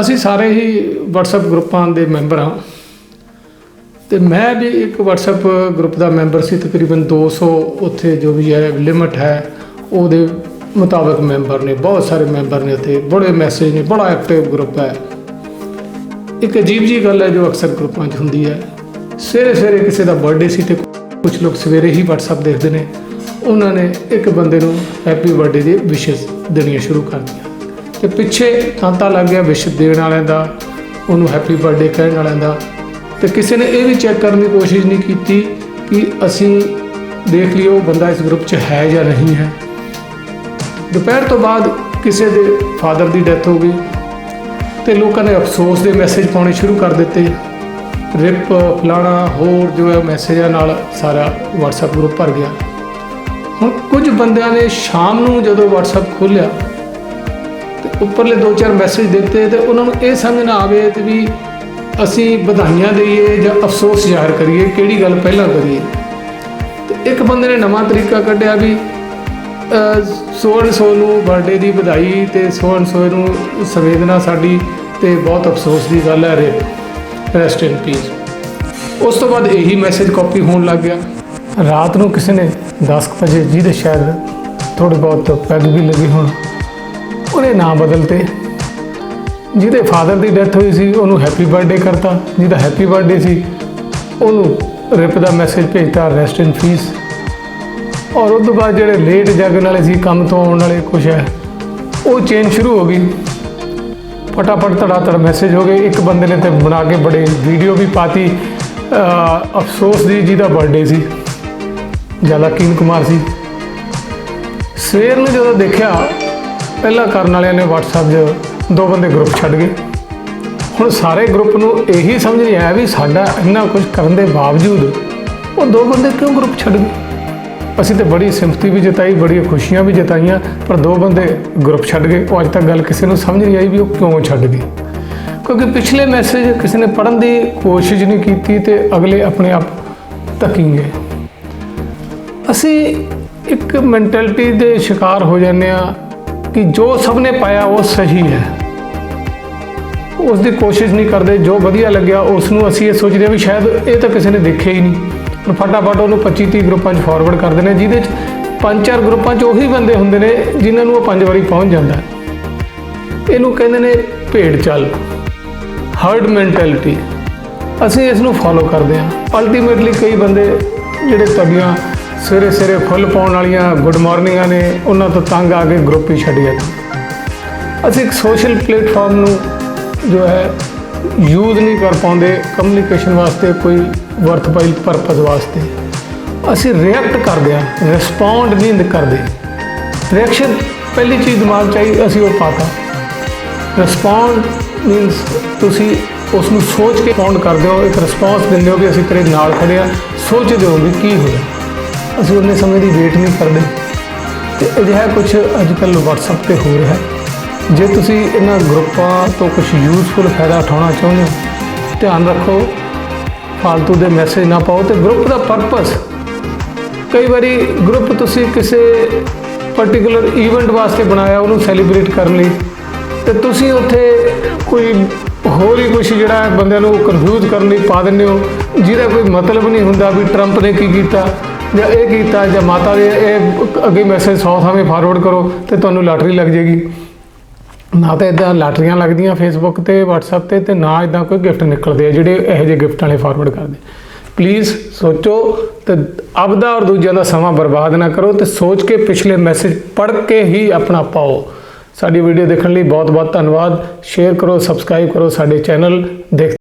ਅਸੀਂ ਸਾਰੇ ਹੀ WhatsApp ਗਰੁੱਪਾਂ ਦੇ ਮੈਂਬਰ ਹਾਂ। ਤੇ ਮੈਂ ਵੀ ਇੱਕ WhatsApp ਗਰੁੱਪ ਦਾ ਮੈਂਬਰ ਸੀ, ਤਕਰੀਬਨ 200 ਉੱਥੇ ਜੋ ਵੀ ਹੈ ਲਿਮਟ ਹੈ, ਉਹਦੇ ਮੁਤਾਬਕ ਮੈਂਬਰ ਨੇ, ਬਹੁਤ ਸਾਰੇ ਮੈਂਬਰ ਨੇ ਉੱਥੇ, ਬੜੇ ਮੈਸੇਜ ਨੇ, ਬੜਾ ਐਕਟਿਵ ਗਰੁੱਪ ਹੈ। ਇੱਕ ਅਜੀਬ ਜੀ ਗੱਲ ਹੈ ਜੋ ਅਕਸਰ ਗਰੁੱਪਾਂ 'ਚ ਹੁੰਦੀ ਹੈ। ਸਵੇਰੇ ਸਵੇਰੇ ਕਿਸੇ ਦਾ ਬਰਥਡੇ ਸੀ ਤੇ ਕੁਝ ਲੋਕ ਸਵੇਰੇ ਹੀ WhatsApp ਦੇਖਦੇ ਨੇ। ਉਹਨਾਂ ਨੇ ਇੱਕ ਬੰਦੇ ਨੂੰ ਹੈਪੀ ਬਰਥਡੇ ਦੀ ਵਿਸ਼ੇਸ ਦੇਣੀਆਂ ਸ਼ੁਰੂ ਕਰ ਦਿੱਤੀਆਂ। ਤੇ ਪਿੱਛੇ ਤਾਂਤਾ ਲੱਗ ਗਿਆ ਵਿਸ਼ ਦੇਣ ਵਾਲਿਆਂ ਦਾ, ਉਹਨੂੰ ਹੈਪੀ ਬਰਥਡੇ ਕਹਿਣ ਵਾਲਿਆਂ ਦਾ। ਤੇ ਕਿਸੇ ਨੇ ਇਹ ਵੀ ਚੈੱਕ ਕਰਨ ਦੀ ਕੋਸ਼ਿਸ਼ ਨਹੀਂ ਕੀਤੀ ਕਿ ਅਸੀਂ ਦੇਖ ਲਿਓ ਬੰਦਾ ਇਸ ਗਰੁੱਪ 'ਚ ਹੈ ਜਾਂ ਨਹੀਂ ਹੈ। ਦੁਪਹਿਰ ਤੋਂ ਬਾਅਦ ਕਿਸੇ ਦੇ ਫਾਦਰ ਦੀ ਡੈਥ ਹੋ ਗਈ ਤੇ ਲੋਕਾਂ ਨੇ ਅਫਸੋਸ ਦੇ ਮੈਸੇਜ ਪਾਉਣੇ ਸ਼ੁਰੂ ਕਰ ਦਿੱਤੇ। ਰਿਪ, ਫਲਾਣਾ, ਹੋਰ ਜੋ ਹੈ ਮੈਸੇਜਾਂ ਨਾਲ ਸਾਰਾ WhatsApp ਗਰੁੱਪ ਭਰ ਗਿਆ। ਹੁਣ ਕੁਝ ਬੰਦਿਆਂ ਨੇ ਸ਼ਾਮ ਨੂੰ ਜਦੋਂ WhatsApp ਖੋਲ੍ਹਿਆ ਤੇ ਉੱਪਰਲੇ ਦੋ ਚਾਰ ਮੈਸੇਜ ਦਿੱਤੇ ਤੇ ਉਹਨਾਂ ਨੂੰ ਇਹ ਸਮਝ ਨਾ ਆਵੇ ਤੇ ਵੀ ਅਸੀਂ ਵਧਾਈਆਂ ਦਈਏ ਜਾਂ ਅਫਸੋਸ ਜ਼ਾਹਰ ਕਰੀਏ, ਕਿਹੜੀ ਗੱਲ ਪਹਿਲਾਂ ਕਰੀਏ। ਤੇ ਇੱਕ ਬੰਦੇ ਨੇ ਨਵਾਂ ਤਰੀਕਾ ਕੱਢਿਆ ਵੀ ਸੋਹਣ ਸੋ ਨੂੰ ਬਰਥਡੇ ਦੀ ਵਧਾਈ ਤੇ ਸੋਹਣ ਸੋ ਨੂੰ ਸੰਵੇਦਨਾ ਸਾਡੀ ਤੇ ਬਹੁਤ ਅਫਸੋਸ ਦੀ ਗੱਲ ਹੈ, ਰੇ ਰੈਸਟ ਇਨ ਪੀਸ ਉਸ ਤੋਂ ਬਾਅਦ ਇਹੀ ਮੈਸੇਜ ਕਾਪੀ ਹੋਣ ਲੱਗ ਗਿਆ। ਰਾਤ ਨੂੰ ਕਿਸੇ ਨੇ 10 ਕੁ ਵਜੇ, ਜਿਹਦੇ ਸ਼ਾਇਦ ਥੋੜੇ ਬਹੁਤ ਪੈਗ ਵੀ ਲੱਗੀ ਹੋਣ ਉਹਨੇ ਨਾਂ ਬਦਲਤੇ। ਜਿਹਦੇ ਫਾਦਰ ਦੀ ਡੈਥ ਹੋਈ ਸੀ, ਉਹਨੂੰ ਹੈਪੀ ਬਰਥਡੇ ਕਰਤਾ। ਜਿਹਦਾ ਹੈਪੀ ਬਰਥਡੇ ਸੀ, ਉਹਨੂੰ ਰਿਪ ਦਾ ਮੈਸੇਜ ਭੇਜਤਾ ਰੈਸਟ ਇਨ ਪੀਸ ਔਰ ਉਸ ਤੋਂ ਬਾਅਦ ਜਿਹੜੇ ਲੇਟ ਜਾਗਣ ਵਾਲੇ ਸੀ, ਕੰਮ ਤੋਂ ਆਉਣ ਵਾਲੇ ਕੁਛ ਹੈ, ਉਹ ਚੇਂਜ ਸ਼ੁਰੂ ਹੋ ਗਈ। ਫਟਾਫਟ ਧੜਾਧੜ ਮੈਸੇਜ ਹੋ ਗਏ। ਇੱਕ ਬੰਦੇ ਨੇ ਤੇ ਬਣਾ ਕੇ ਬੜੇ ਵੀਡੀਓ ਵੀ ਪਾਤੀ। ਅਫਸੋਸ ਦੀ ਜਿਹਦਾ ਬਰਥਡੇ ਸੀ। ਜਲਾਕੀਨ ਕੁਮਾਰ ਸੀ। ਸਵੇਰ ਨੂੰ ਜਦੋਂ ਦੇਖਿਆ ਪਹਿਲਾਂ ਕਰਨ ਵਾਲਿਆਂ ਨੇ WhatsApp 'ਚ ਦੋ ਬੰਦੇ ਗਰੁੱਪ ਛੱਡ ਗਏ। ਹੁਣ ਸਾਰੇ ਗਰੁੱਪ ਨੂੰ ਇਹੀ ਸਮਝ ਨਹੀਂ ਆਇਆ ਵੀ ਸਾਡਾ ਇੰਨਾ ਕੁਝ ਕਰਨ ਦੇ ਬਾਵਜੂਦ ਉਹ ਦੋ ਬੰਦੇ ਕਿਉਂ ਗਰੁੱਪ ਛੱਡ ਗਏ? ਅਸੀਂ ਤੇ ਬੜੀ ਸਿੰਪਥੀ ਵੀ ਜਤਾਈ, ਬੜੀਆਂ ਖੁਸ਼ੀਆਂ ਵੀ ਜਤਾਈਆਂ, ਪਰ ਦੋ ਬੰਦੇ ਗਰੁੱਪ ਛੱਡ ਗਏ। ਉਹ ਅੱਜ ਤੱਕ ਗੱਲ ਕਿਸੇ ਨੂੰ ਸਮਝ ਨਹੀਂ ਆਈ ਵੀ ਉਹ ਕਿਉਂ ਛੱਡ ਗਏ। ਕਿਉਂਕਿ ਪਿਛਲੇ ਮੈਸੇਜ ਕਿਸੇ ਨੇ ਪੜਨ ਦੀ ਕੋਸ਼ਿਸ਼ ਨਹੀਂ ਕੀਤੀ ਤੇ ਅਗਲੇ ਆਪਣੇ ਆਪ ਧੱਕੀ ਗਏ। ਅਸੀਂ ਇੱਕ ਮੈਂਟੈਲਿਟੀ ਦੇ ਸ਼ਿਕਾਰ ਹੋ ਜਾਂਦੇ ਆ ਕਿ ਜੋ ਸਭ ਨੇ ਪਾਇਆ ਉਹ ਸਹੀ ਹੈ। ਉਸ ਦੀ ਕੋਸ਼ਿਸ਼ ਨਹੀਂ ਕਰਦੇ, ਜੋ ਵਧੀਆ ਲੱਗਿਆ ਉਸ ਨੂੰ ਅਸੀਂ ਇਹ ਸੋਚਦੇ ਹਾਂ ਵੀ ਸ਼ਾਇਦ ਇਹ ਤਾਂ ਕਿਸੇ ਨੇ ਦੇਖਿਆ ਹੀ ਨਹੀਂ। ਪਰ ਫਟਾਫਟ ਉਹਨੂੰ 25 30 ਗਰੁੱਪਾਂ 'ਚ ਫਾਰਵਰਡ ਕਰਦੇ ਨੇ, ਜਿਹਦੇ 'ਚ ਪੰਜ ਚਾਰ ਗਰੁੱਪਾਂ 'ਚ ਉਹੀ ਬੰਦੇ ਹੁੰਦੇ ਨੇ ਜਿਨ੍ਹਾਂ ਨੂੰ ਉਹ ਪੰਜ ਵਾਰੀ ਪਹੁੰਚ ਜਾਂਦਾ। ਇਹਨੂੰ ਕਹਿੰਦੇ ਨੇ ਭੇਡ ਚਾਲ ਹਰਡ ਮੈਂਟੈਲਿਟੀ ਅਸੀਂ ਇਸ ਨੂੰ ਫੋਲੋ ਕਰਦੇ ਹਾਂ। ਅਲਟੀਮੇਟਲੀ ਕਈ ਬੰਦੇ ਜਿਹੜੇ ਤੁਹਾਡੀਆਂ ਸਵੇਰੇ ਸਵੇਰੇ ਫੁੱਲ ਪਾਉਣ ਵਾਲੀਆਂ ਗੁੱਡ ਮਾਰਨਿੰਗਾਂ ਨੇ ਉਹਨਾਂ ਤੋਂ ਤੰਗ ਆ ਕੇ ਗਰੁੱਪ ਹੀ ਛੱਡਿਆ ਅਸੀਂ ਇੱਕ ਸੋਸ਼ਲ ਪਲੇਟਫਾਰਮ ਨੂੰ ਜੋ ਹੈ ਯੂਜ਼ ਨਹੀਂ ਕਰ ਪਾਉਂਦੇ ਕਮਿਊਨੀਕੇਸ਼ਨ ਵਾਸਤੇ ਕੋਈ ਵਰਥਵਾਈਲ ਪਰਪਸ ਵਾਸਤੇ। ਅਸੀਂ ਰਿਐਕਟ ਕਰਦੇ ਹਾਂ ਰਿਸਪੌਂਡ ਨਹੀਂ ਕਰਦੇ। ਰਿਐਕਸ਼ਨ ਪਹਿਲੀ ਚੀਜ਼ ਦਿਮਾਗ 'ਚ ਆਈ, ਅਸੀਂ ਉਹ ਪਾਤਾ। ਰਿਸਪੌਂਡ ਮੀਨਸ ਤੁਸੀਂ ਉਸ ਨੂੰ ਸੋਚ ਕੇ ਰਿਸਪੌਂਡ ਕਰਦੇ ਹੋ, ਇੱਕ ਰਿਸਪੌਂਸ ਦਿੰਦੇ ਹੋ ਕਿ ਅਸੀਂ ਤੇਰੇ ਨਾਲ ਖੜੇ ਆ ਸੋਚਦੇ ਹੋ ਵੀ ਕੀ ਹੋਇਆ। ਅਸੀਂ ਉਹਨੇ ਸਮੇਂ ਦੀ ਵੇਟ ਨਹੀਂ ਕਰਦੇ ਤੇ ਅਜਿਹਾ ਕੁਝ ਅੱਜ ਕੱਲ੍ਹ WhatsApp ਤੇ ਹੋ ਰਿਹਾ ਜੇ ਤੁਸੀਂ ਇਹਨਾਂ ਗਰੁੱਪਾਂ ਤੋਂ ਕੁਝ ਯੂਜ਼ਫੁਲ ਫਾਇਦਾ ਉਠਾਉਣਾ ਚਾਹੁੰਦੇ ਹੋ, ਧਿਆਨ ਰੱਖੋ ਫालतू ਦੇ ਮੈਸੇਜ ਨਾ ਪਾਓ ਤੇ ਗਰੁੱਪ ਦਾ ਪਰਪਸ ਕਈ ਵਾਰੀ ਗਰੁੱਪ ਤੁਸੀਂ ਕਿਸੇ ਪਾਰਟਿਕੂਲਰ ਇਵੈਂਟ ਵਾਸਤੇ ਬਣਾਇਆ, ਉਹਨੂੰ ਸੈਲੀਬ੍ਰੇਟ ਕਰਨ ਲਈ। ਤੇ ਤੁਸੀਂ ਉੱਥੇ ਕੋਈ ਹੋਰ ਹੀ ਕੁਝ ਜਿਹੜਾ ਬੰਦਿਆਂ ਨੂੰ ਕਨਫਿਊਜ਼ ਕਰਨ ਲਈ ਪਾ ਦਿੰਦੇ ਹੋ, ਜਿਹਦਾ ਕੋਈ ਮਤਲਬ ਨਹੀਂ ਹੁੰਦਾ ਵੀ ਟਰੰਪ ਨੇ ਕੀ ਕੀਤਾ। ਜਾਂ ਇਹ ਕੀਤਾ ਜਾਂ ਮਾਤਾ ਦੇ ਇਹ ਅੱਗੇ ਮੈਸੇਜ 100 ਥਾਵੇਂ ਫਾਰਵਰਡ ਕਰੋ ਤੇ ਤੁਹਾਨੂੰ ਲਾਟਰੀ ਲੱਗ ਜਾਏਗੀ। ਨਾ ਤਾਂ ਇਦਾਂ ਲਾਟਰੀਆਂ ਲੱਗਦੀਆਂ ਫੇਸਬੁੱਕ ਤੇ, WhatsApp ਤੇ ਤੇ ਨਾ ਇਦਾਂ ਕੋਈ ਗਿਫਟ ਨਿਕਲਦੇ ਆ ਜਿਹੜੇ ਇਹੋ ਜਿਹੇ ਗਿਫਟ ਵਾਲੇ ਫਾਰਵਰਡ ਕਰਦੇ। ਪਲੀਜ਼ ਸੋਚੋ ਤੇ ਆਪਦਾ ਔਰ ਦੂਜਿਆਂ ਦਾ ਸਮਾਂ ਬਰਬਾਦ ਨਾ ਕਰੋ ਤੇ ਸੋਚ ਕੇ ਪਿਛਲੇ ਮੈਸੇਜ ਪੜ੍ਹ ਕੇ ਹੀ ਆਪਣਾ ਪਾਓ। ਸਾਡੀ ਵੀਡੀਓ ਦੇਖਣ ਲਈ ਬਹੁਤ ਬਹੁਤ ਧੰਨਵਾਦ। ਸ਼ੇਅਰ ਕਰੋ ਸਬਸਕ੍ਰਾਈਬ ਕਰੋ ਸਾਡੇ ਚੈਨਲ ਦੇਖ